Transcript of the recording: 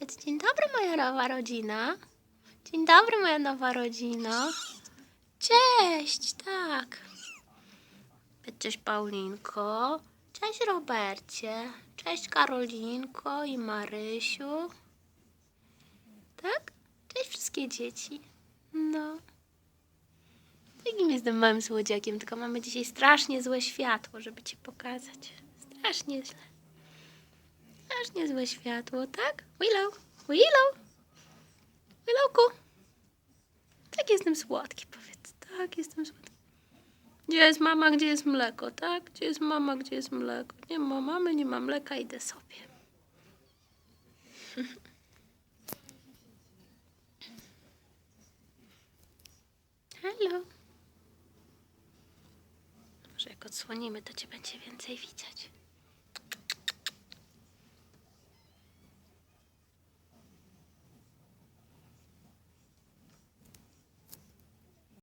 Powiedz dzień dobry, moja nowa rodzina. Dzień dobry, moja nowa rodzina. Cześć, tak. Cześć, Paulinko. Cześć, Robercie. Cześć, Karolinko i Marysiu. Tak? Cześć, wszystkie dzieci. No. Takim jestem małym słodziakiem, tylko mamy dzisiaj strasznie złe światło, żeby ci pokazać. Strasznie źle. Strasznie złe światło, tak? Willow, Willow, Willowku. Tak jestem słodki, powiedz. Tak, jestem słodki. Gdzie jest mama, gdzie jest mleko, tak? Gdzie jest mama, gdzie jest mleko? Nie ma mamy, nie ma mleka, idę sobie. Hello. Może jak odsłonimy, to cię będzie więcej widzieć.